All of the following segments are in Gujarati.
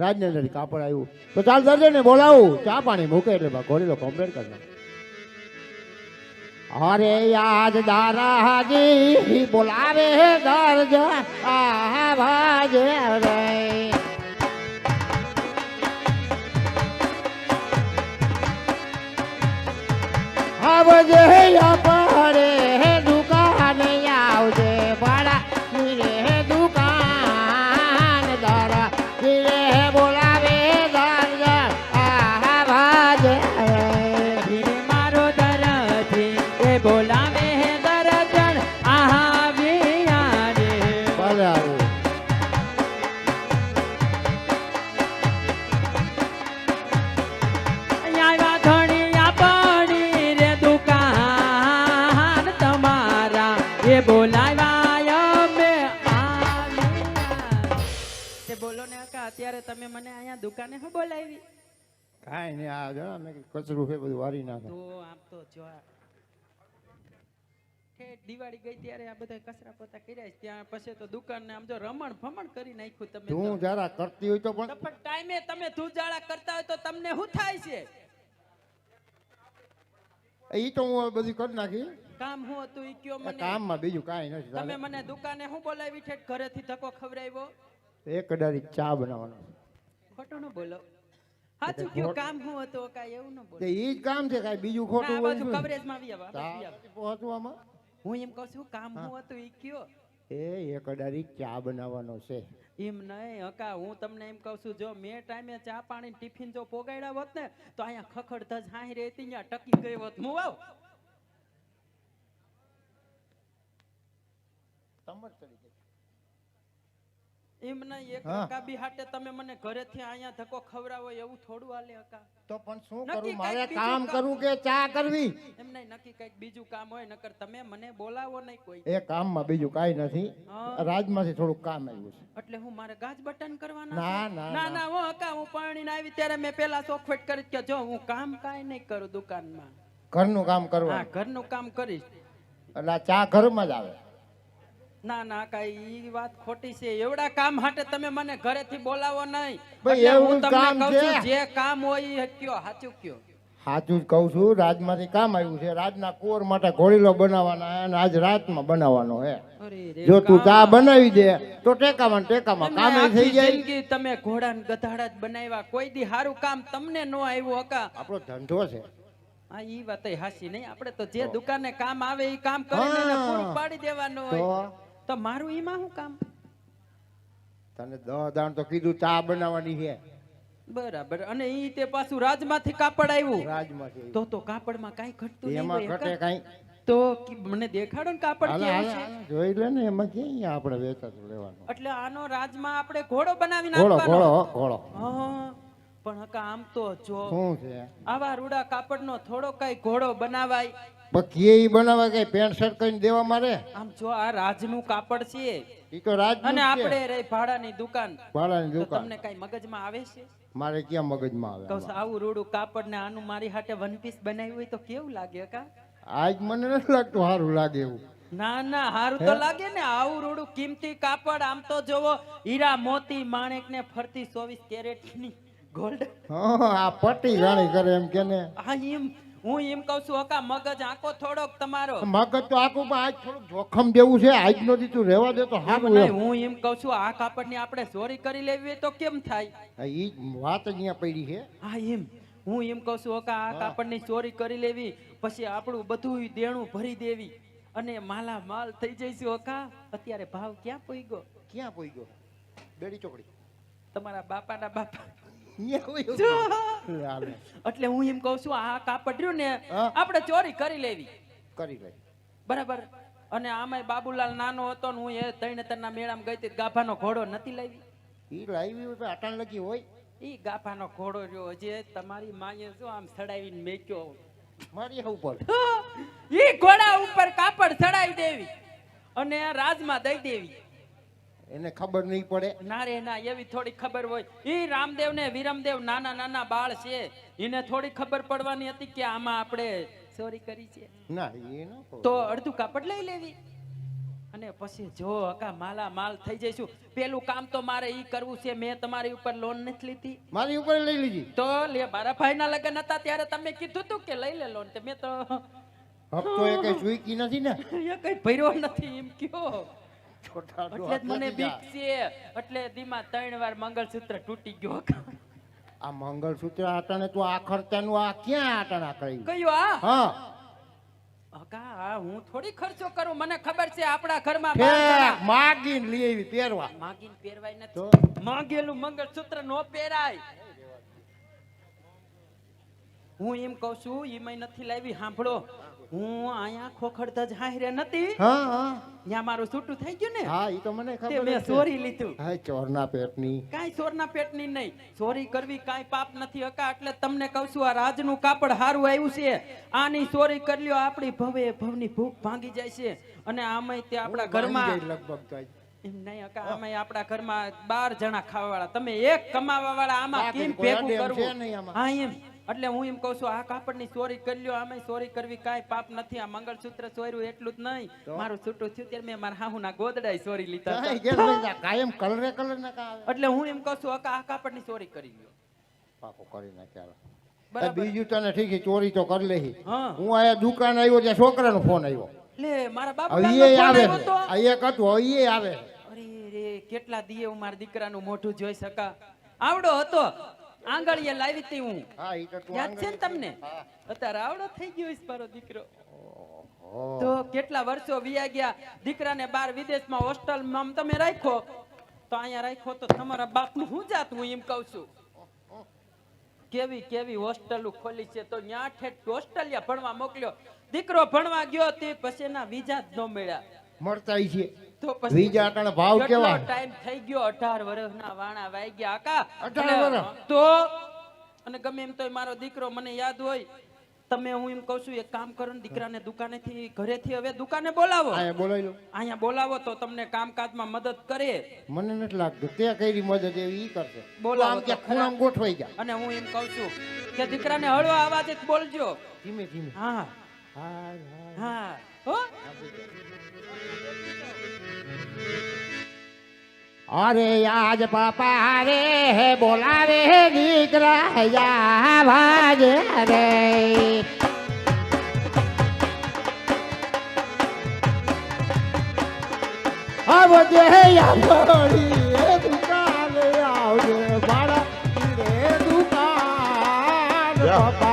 રાજનંદર કાપડ આવ્યું તો ચાલ દરજે ને બોલાવું. ચા પાણી મૂકે એટલે ગોળી ઘોડીલો કમ્પ્લેટ અરે યાદ દારાજી બોલાવે દરજ આ ભાજે રે. આવજે પડે કાકા તમે મને અહીંયા દુકાને હું બોલાવી. કાંઈ નહીં આ જો અમે કચરું છે બધું વારી નાખે. તો આમ તો જો ઠેઠ દિવાળી ગઈ ત્યારે આ બધા કચરા પોતા કર્યા છે. ત્યાં પછી તો દુકાનને આમ જો રમણ ભમણ કરી નાખ્યું તમે તું જરા કરતી હોય તો તો પણ પણ ટાઈમે તમે ધૂળજાળા કરતા હોય તો તમને શું થાય છે? ઈ તો હું બધું કરી નાખી. કામ હું હતું? ઈ કયો મને? કામમાં બીજું કાંઈ નથી તમે મને દુકાને હું બોલાવી ઠેઠ? ઘરેથી ધક્કો ખવડાવ્યો? એક અડારી ચા બનાવવાનો. ખોટું ન બોલો. સાચું કયો કામ હું હતું કાંઈ એવું ન બોલો. તે ઈ જ કામ છે કાંઈ બીજું ખોટું હોય બાજુ શું? કવરેજમાં આવી આવો, આ ચા આવો. નથી પહોંચવું આમાં? હું એમ કહું છું કામ હું હતું ઈ કયો. એ એક અડારી ચા બનાવવાનો છે. એમ નહીં હકા હું તમને એમ કહું છું જો મેં ટાઈમે ચા પાણી ટિફિન જો પોગાડ્યા હોત ને તો અહીંયા ખખડ ધજ હાઈ રહેતી ત્યાં ટકી ગઈ હોત. હું આવ? કરી દે. એમ નહીં એક હા. બી હાટે તમે મને ઘરેથી અહીંયા ધક્કો ખવડાવો એવું થોડું હાલે હકા. તો પણ શું કરું? મારે કામ કરું કે ચા કરવી? એમ નહીં નક્કી કંઈક બીજું કામ હોય નકર તમે મને બોલાવો નહીં કોઈ. એ કામમાં બીજું કાંઈ નથી. રાજમાંથી થોડું કામ આવ્યું છે. એટલે હું મારે ગાજ બટન કરવાના ના, ના, ના ના. ના હકા હું પરણીને આવી ત્યારે મેં પેલા ચોખવટ કરી કે જો હું કામ કાઈ નહીં કરું દુકાનમાં. ઘરનું કામ હા કરવાનું ઘરનું કામ કરીશ. એટલે ચા ઘરમાં જ આવે. ના ના કઈ ઈ વાત ખોટી છે. એવડા કામ માટે તમે મને ઘરેથી બોલાવો નહીં. ભાઈ, એવું કામ છે. જે કામ હોય એ કયો સાચું કયો? સાચું જ કહું છું રાજમાંથી કામ આવ્યું છે. રાજના કોર માટે ઘોડીલો બનાવવાના અને આજ રાતમાં બનાવવાનો હે. જો તું ચા બનાવી દે તો ટેકામાં ટેકામાં કામે થઈ જાય. તમે ઘોડા ને ગધાડા જ બનાવ્યા. કોઈ દી સારું કામ તમને નો આવ્યું હકા. આપણો ધંધો છે. હા ઈ વાત હાસી નહીં. આપણે તો જે દુકાને કામ આવે એ કામ કરીને પૂરું પાડી દેવાનું હોય. તો મારું એમાં શું કામ? તને દહ દાણ તો કીધું ચા બનાવવાની છે બરાબર અને ઈ તે પાછું રાજમાંથી કાપડ આવ્યું. રાજમાંથી. તો તો કાપડમાં કાઈ ઘટતું નહીં એમાં ઘટે કાઈ. તો મને દેખાડો ને કાપડ ક્યાં છે જોઈ લે ને એમાં ક્યાં આપણે વેચાતું લેવાનું. એટલે આનો રાજમાં આપણે ઘોડો બનાવી નાખવાનો ઘોડો ઘોડો. હા, પણ હકા આમ તો જો શું છે? આવા રૂડા કાપડનો થોડો કઈ ઘોડો બનાવાય. પણ ઈ બનાવે કઈ પેન્ટ શર્ટ કરીને દેવા મારે? આમ જો આ રાજનું કાપડ છે ઈ તો રાજ અને આપણે રહી ભાડાની દુકાન. ભાડાની દુકાન. તમને કઈ મગજમાં આવે છે? મારે ક્યાં મગજમાં આવે કહું આવું રૂડું કાપડ ને આનું મારી હાટે વન પીસ બનાવ્યું હોય તો કેવું લાગે કા? આજ મને નથી લાગતું સારું લાગે એવું. ના ના હારું તો લાગે ને આવું રૂડું કિંમતી કાપડ આમ તો જોવો હીરા મોતી માણેક ને ફરતી ચોવીસ કેરેટની ગોલ્ડ હા આ પટ્ટી રાણી કરે એમ કે ને. હા એમ. હું એમ કહું છું હકા મગજ આંકો થોડોક તમારો. મગજ તો આખું પણ આજ થોડુંક જોખમ દેવું છે આજ નો તું રહેવા દે તો સારું હું એમ કહું છું આ કાપડની આપણે ચોરી કરી લેવી તો કેમ થાય? એ વાત અહીંયા પડી છે. હા એમ. હું એમ કહું છું હકા આ કાપડની ચોરી કરી લેવી પછી આપણું બધું દેણું ભરી દેવી અને માલા માલ થઈ જઈશું હકા. અત્યારે ભાવ ક્યાં પોઈગો? ક્યાં પોઈ ગયો બેડી ચોકડી. તમારા બાપાના બાપા. એટલે હું એમ કહું છું આ કાપડ રહ્યું ને. આપણે ચોરી કરી લેવી. કરી લેવી બરાબર? અને આમાંય બાબુલાલ નાનો હતો ને હું એ તૈણતરના મેળામાં ગઈ હતી ગાભાનો ઘોડો નથી લાવી. ઈ લાવી હોય આટાણ લગી હોય. ઈ ગાભાનો ઘોડો રહ્યો જે તમારી માએ જો આમ સડાવીને મેક્યો. મારી ઉપર. ઈ ઘોડા ઉપર કાપડ ચડાવી દેવી અને રાજમાં દઈ દેવી. એને ખબર નહીં પડે. ના રે ના એવી થોડી ખબર હોય. ઈ રામદેવ ને વિરમદેવ નાના નાના બાળ છે. એને થોડી ખબર પડવાની હતી કે આમાં આપણે ચોરી કરી છે. ના એ તો અડધું કાપડ લઈ લેવી. અને પછી જો હકા માલા માલ થઈ જઈશું. પેલું કામ તો મારે ઈ કરવું છે. મેં તમારી ઉપર લોન નથી લીધી. મારી ઉપર લઈ લીધી. તો લે મારા ભાઈ ના લગ્ન હતા ત્યારે તમે કીધું તું કે લઈ લે લોન તે. મેં તો હપ્તો એ કઈ સુઈકી નથી ને? એ કઈ ભર્યો નથી એમ કયો. છોટા એટલે મને બીક છે. એટલે ધીમા ત્રણ વાર મંગળસૂત્ર તૂટી ગયો આ મંગળસૂત્ર આટાને તું આ આ ક્યાં આટાણા કર્યું? કયો આ? હા. અકા હું થોડી ખર્ચો કરું? મને ખબર છે આપણા ઘરમાં માગીને લઈ આવી પહેરવા. માગીને પહેરવાય નથી. માંગેલું મંગળસૂત્ર નો પહેરાય. હું એમ કહું છું ઈમાંય નથી લાવી સાંભળો. હું અહીંયા ખોખડતા જ હાહરે નથી. હા હા. ત્યાં મારું છૂટું થઈ ગયું ને? હા એ તો મને ખબર મેં ચોરી લીધું. હા ચોરના પેટની. કાઈ ચોરના પેટની નહીં. ચોરી કરવી કાઈ પાપ નથી હકા એટલે તમને કહું છું આ રાજનું કાપડ હારું આવ્યું છે. આની ચોરી કરી લ્યો આપણી ભવે ભવની ભૂખ ભાંગી જાય છે. અને આમાંય તે આપણા ઘરમાં લગભગ. એમ નહીં હકા આપણા ઘરમાં બાર જણા ખાવા વાળા તમે એક કમાવા વાળા આમાં કેમ ભેગું કરવું? હા એમ. એટલે હું એમ કઉ છું આ કાપડની ચોરી કરી લ્યો આમે ચોરી કરવી કાંઈ પાપ નથી. આ મંગળસૂત્ર ચોર્યું એટલું જ નહીં. મારું છૂટું થયું ત્યારે મેં મારા હાહુના ગોદડાય ચોરી લીધા. કાયમ કલરે કલર ના એટલે હું એમ કઉ છું આ કાપડની ચોરી કરી લ્યો. પાકો કરી નાખ્યા બીજું તને ઠીક છે ચોરી તો કરી લેહી. હા. આયા દુકાન આવ્યો ત્યાં છોકરાનો ફોન આવ્યો. લે મારા બાપ આવે એક હતું એ આવે. અરે રે કેટલા દીએ હું મારા દીકરાનું મોઢું જોઈ શકા? આવડો હતો. આંગળીએ લાવી હતી હું હા યાદ છે ને તમને? અત્યારે આવડો થઈ ગયો છે મારો દીકરો. તો કેટલા વર્ષો વિયા ગયા? દીકરાને બાર વિદેશમાં હોસ્ટેલમાં તમે રાખો તો અહીંયા રાખો તો તમારા બાપનું શું જાત હું એમ કહું છું? કેવી કેવી હોસ્ટેલો ખોલી છે? તો ન્યા ઠેઠ હોસ્ટેલિયા ભણવા મોકલ્યો. દીકરો ભણવા ગયો તે પછી એના વિઝા જ ન મળ્યા. મળતા છે. તો પછી અટાણે ભાવ કેવા? ટાઈમ થઈ ગયો? 18 વર્ષના વાણા વાઈ ગયા. આકા 18 વર્ષ? તો અને ગમે એમ તોય મારો દીકરો મને યાદ હોય તમે હું એમ કહું છું એક કામ કરો ને દીકરાને દુકાનેથી ઘરેથી હવે દુકાને બોલાવો. આયા બોલાવી લો. અહીંયા બોલાવો તો તમને કામકાજમાં મદદ કરે. મને નથી લાગતું. તે કઈ મદદ એવી ઈ કરશે. બોલાવો કે તો. ખૂણામાં ગોઠવાઈ ગયા. અને હું એમ કહું છું કે દીકરાને હળવા અવાજે બોલજો. ધીમે ધીમે. હા. હા હા. હા. અરે આજ પાપા રે હે બોલાવે દીકરા યા ભાજે રે. આવજે યામણી હે દુકાન આવજે બાળા રે દુકાન પાપા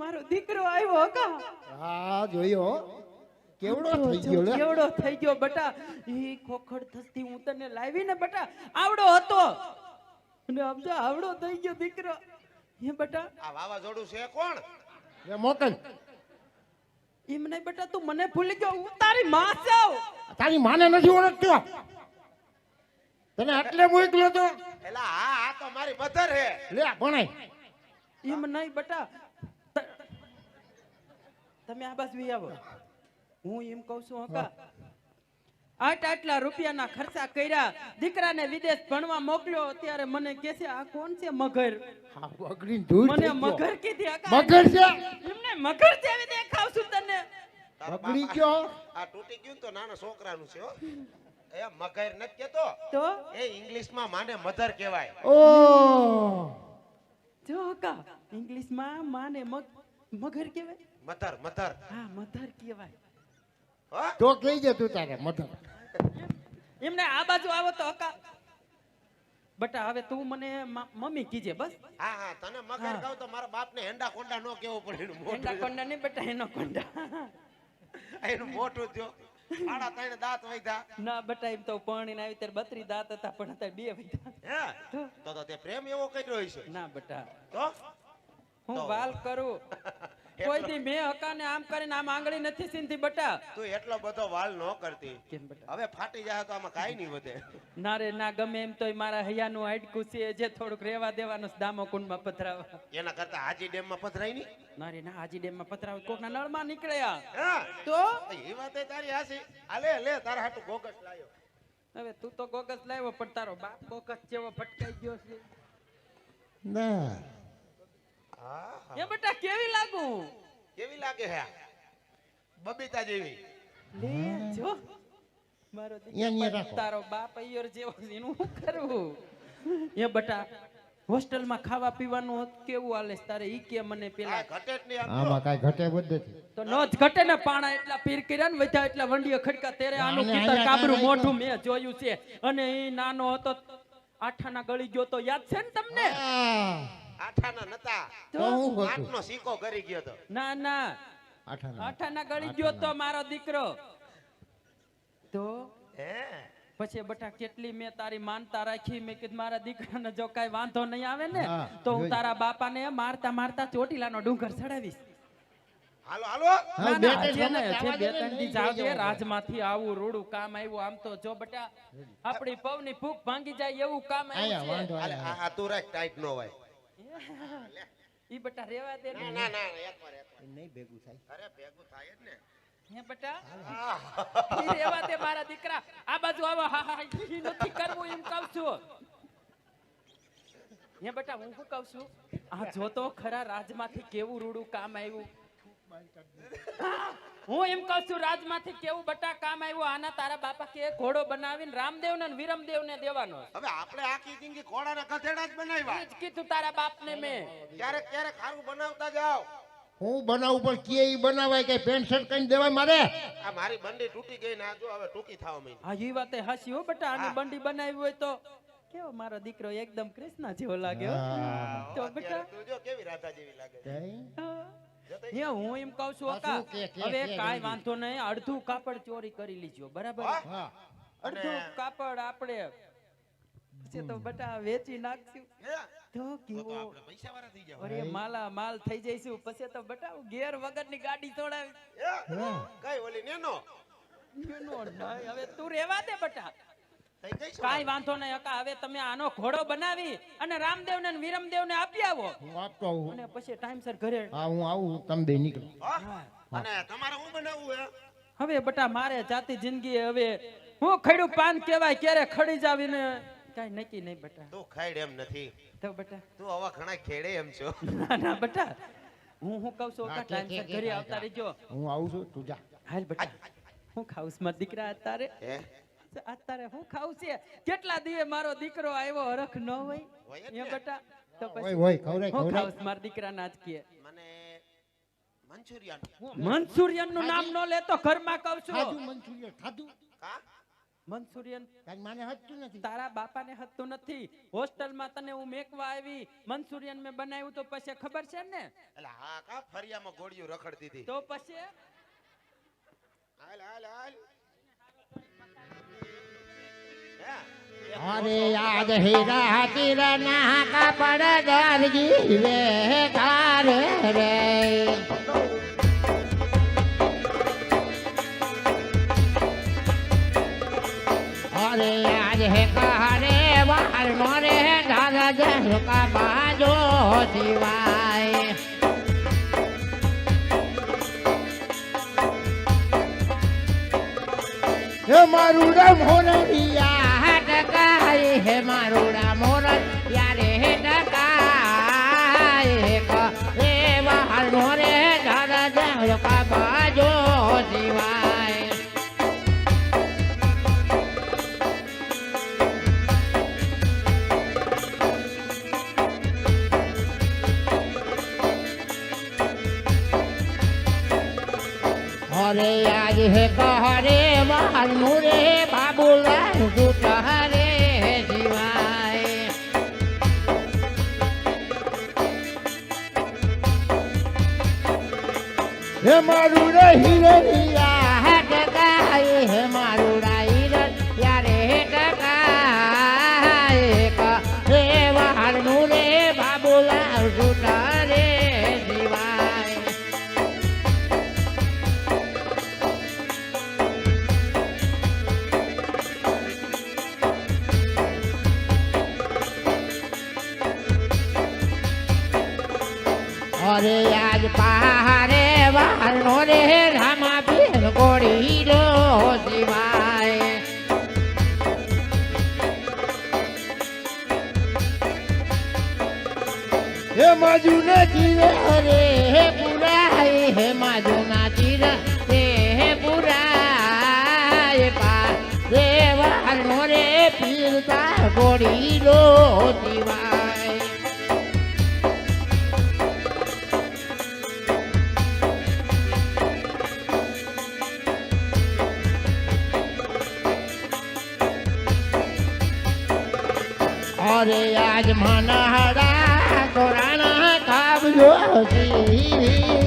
મારો દીકરો આવ્યો હકા હા જોયો કેવડો થઈ ગયો લે કેવડો થઈ ગયો બટા. ઈ ખોખડ થસતી હું તને લાવી ને બટા. આવડો હતો. અને સમજો આવડો થઈ ગયો દીકરો. હે બટા? આ વાવાઝોડું છે કોણ? એ મોકલ. એમ નહીં બેટા તું મને ભૂલી ગયો. હું તારી માં છું. તારી માને નથી ઓળખતો. તને એટલે મોકલ્યો તો? એલા હા આ તો મારી મધર હે. લે ભણાય. એમ નહીં બેટા. તમે આ બાજુ આવો. હું એમ કહું છું હકા આટ આટલા રૂપિયાના ખર્ચા કર્યા દીકરાને વિદેશ ભણવા મોકલ્યો ત્યારે મને કે છે આ કોણ છે મગર? હા મને મગર કીધી. મગર છે? એમને મગર જેવી દેખાવ છું તને. બગડી ગયો આ તૂટી ગયું તો નાના છોકરાનું છે હો. એ મગર નથી કેતો. તો? એ ઇંગ્લિશમાં માને મધર કહેવાય. ઓ જો હકા ઇંગ્લિશમાં માને મગ મગર કહેવાય? Mother mother. હા મધર કહેવાય. તો કહી દે તું તારે મધર. એમને આ બાજુ આવો તો હકા. બટા હવે તું મને મમ્મી કીજે બસ. હા હા તને મગર. કહું તો મારા બાપને હેંડા કોંડા નો કેવો પડે હેંડા મોટું કોંડા નહીં બેટા એનો કોંડા એનું મોટું થયો આડા ત્રણ દાંત વૈધા ના બટા એમ તો પરણીને આવી ત્યારે બત્રી દાંત હતા પણ અત્યારે બે વૈધા હે? તો તો તે પ્રેમ એવો કર્યો હશે. ના બટા. તો? હું વાલ કરું. કોઈ દી મેં હકાને આમ કરીને આમ આંગળી નથી સીનથી બટા. તું એટલો બધો વાલ ન કરતી. કેમ બટા? હવે ફાટી જાય તો આમાં કાઈ નહીં વધે. ના રે ના ગમે એમ તોય મારા હૈયાનું હાડકું છે જે થોડુંક રેવા દેવાનું દામો કુંડમાં પથરાવા એના કરતા હાજી ડેમમાં પધરાય નહીં? ના રે ના હાજી ડેમમાં પધરાવા કોકના નળમાં નીકળ્યા. તો? એ વાત તારી હાસી આલે લે તારા હાટુ ગોગસ લાયો. હવે તું તો ગોગસ લાવ્યો પણ તારો બાપ ગોગસ જેવો ફટકાઈ ગયો છે. ના. એ બેટા કેવી લાગુ? કેવી લાગે હે? બબીતા જેવી. લે જો. મારો. તારો બાપ અય્યર જેવો એનું શું કરવું એ બટા હોસ્ટેલમાં ખાવા પીવાનું કેવું હાલે તારે ઈ કે મને પેલા. ઘટે જ નહીં આમાં કાંઈ ઘટે બધે તો નો જ ઘટે ને પાણા એટલા પીર કર્યા ને વધ્યા એટલા વંડીઓ ખડકા. તેરે આનું કીતર કાબરું મોઢું મેં જોયું છે. અને એ નાનો હતો આઠાના ગળી ગયો તો યાદ છે ને તમને? આઠાના નતા. તો હું હતું? આઠનો સિક્કો કરી ગયો તો. ના ના. આઠાના. આઠાના ગળી ગયો તો મારો દીકરો. તો? હે? પછી બટા કેટલી મેં તારી માનતા રાખી? મેં કીધું મારા દીકરાને જો કાંઈ વાંધો નહીં આવે ને હા, તો હું જોઈ. તારા બાપાને મારતા મારતા ચોટીલાનો ડુંગર ચડાવીશ. હાલો હાલો. હા, ના, બે ના, ત્રણ હજી જણા નહીં, હજી બે જવા ત્રણ દી લઈ જાવ જવાનું. રાજમાંથી આવું રૂડું કામ આવ્યું. આમ તો જો બટા આપણી પવની ફૂંક ભાંગી જાય એવું કામ આયા આવ્યું વાંધો છે હાલે, આ આ તું રાખ ટાઈટ નો હોય. ઈ બટા રેવા દે ના ના. ના એકવાર એકવાર નહીં ભેગું થાય. અરે ભેગું થાય જ ને. હે બટા? ઈ રેવા દે મારા દીકરા. આ બાજુ આવો. હા હા ઈ નથી કરવું એમ કહું છું. હે બેટા હું શું કહું છું? આ જો તો ખરા રાજમાંથી કેવું રૂડું કામ આવ્યું. હું એમ કહું છું રાજમાંથી કેવું બટા કામ આવ્યું આના તારા બાપા કે ઘોડો બનાવીને રામદેવ ને વિરમદેવને દેવાનો હવે આપણે આખી જિંદગી ઘોડાના ગધેડા જ બનાવ્યા. જ કીધું તારા બાપને મેં. ક્યારેક ક્યારેક સારું બનાવતા જાવ હું બનાવું પણ કે ઈ બનાવાય કે પેન્ટ શર્ટ કઈ દેવાય મારે? આ મારી બંડી તૂટી ગઈ ને આ જો હવે ટૂંકી થાવ માંડી હા ઈ વાતે હાસી હો બટા આની બંડી બનાવી હોય તો. કેવો મારો દીકરો એકદમ કૃષ્ણ જેવો લાગે તો બેટા. તું જો કેવી રાધા જેવી લાગે તો હે એમ કહું છું અકા હવે કાઈ વાંધો નહીં અડધું કાપડ ચોરી કરી લીજો બરાબર? અડધું કાપડ આપણે તો બટા વેચી નાખશું. હે? તો તો તો કેવો આપણે પૈસાવાળા થઈ જાવ. અરે માલા માલ થઈ જઈશું પછી તો બટા ગેર વગરની ગાડી તોડાવી. કઈ ઓલી નેનો? એનો નહીં, હવે તું રેવા દે બટા? કાંઈ વાંધો નહીં અકા હવે તમે આનો ઘોડો બનાવી અને રામદેવ ને વિરમદેવને આપી આવો હું આપતો આવું અને પછી ટાઈમસર ઘરે હા હું આવું તમે બે નીકળો. અને તમારે હું બનાવવું હે? હવે બટા મારે જાતિ જિંદગી હવે હું ખડું પાન કેવાય ક્યારે ખડી જાવીને? કઈ નક્કી નહીં બટા. તું ખાઈડ એમ નથી. તો બટા. તું આવા ઘણા ખેડે એમ છો. ના ના બટા. હું હું કહું છું ટાઈમસર ઘરે આવતા. રહેજો. હું આવું છું તું જા. હાલ બટા. હું ખાઉસમાં દીકરા અત્યારે. હે? અત્યારે હું ખાઉં છે? કેટલા દીએ મારો દીકરો આવ્યો? હરખ ન હોય? એ. બટા તો પછી હોય ખાઉં છું મારા દીકરાના જ કે. મને મંચુરિયન મંચુરિયનનું નામ ન લેતો ઘરમાં કહું ખાધું મંચુરિયન ખાધું? કા? મનસુરિયન તારી માને હજતું નથી. તારા બાપાને હતું નથી. હોસ્ટેલમાં તને હું મેકવા આવી મનસુરિયન મેં બનાવ્યું તો પછી ખબર છે ને? એટલે હા કા ફરિયામાં ગોળીઓ રખડતી હતી? તો પછી? હાલ હાલ હાલ? અરે યાદ હીરા તીરા ના કાપડ દરજી રે કાર રે અરે આજ હે કહરે વાર મોરે ધારા જર કા બાજો દિવાય હે મારું રામ હટકાય હે મારું રામ અરે આજ હે કહરે વાલ મુરે બાબુલાલ જૂઠ હરે જીવાય. હે મારું રે હિરે ચીર તે પુરાય પા દેવાનો રે પીરતા ગોળી લો દિવાય અરે આજ મનહરા કોરાણા કાબજો જી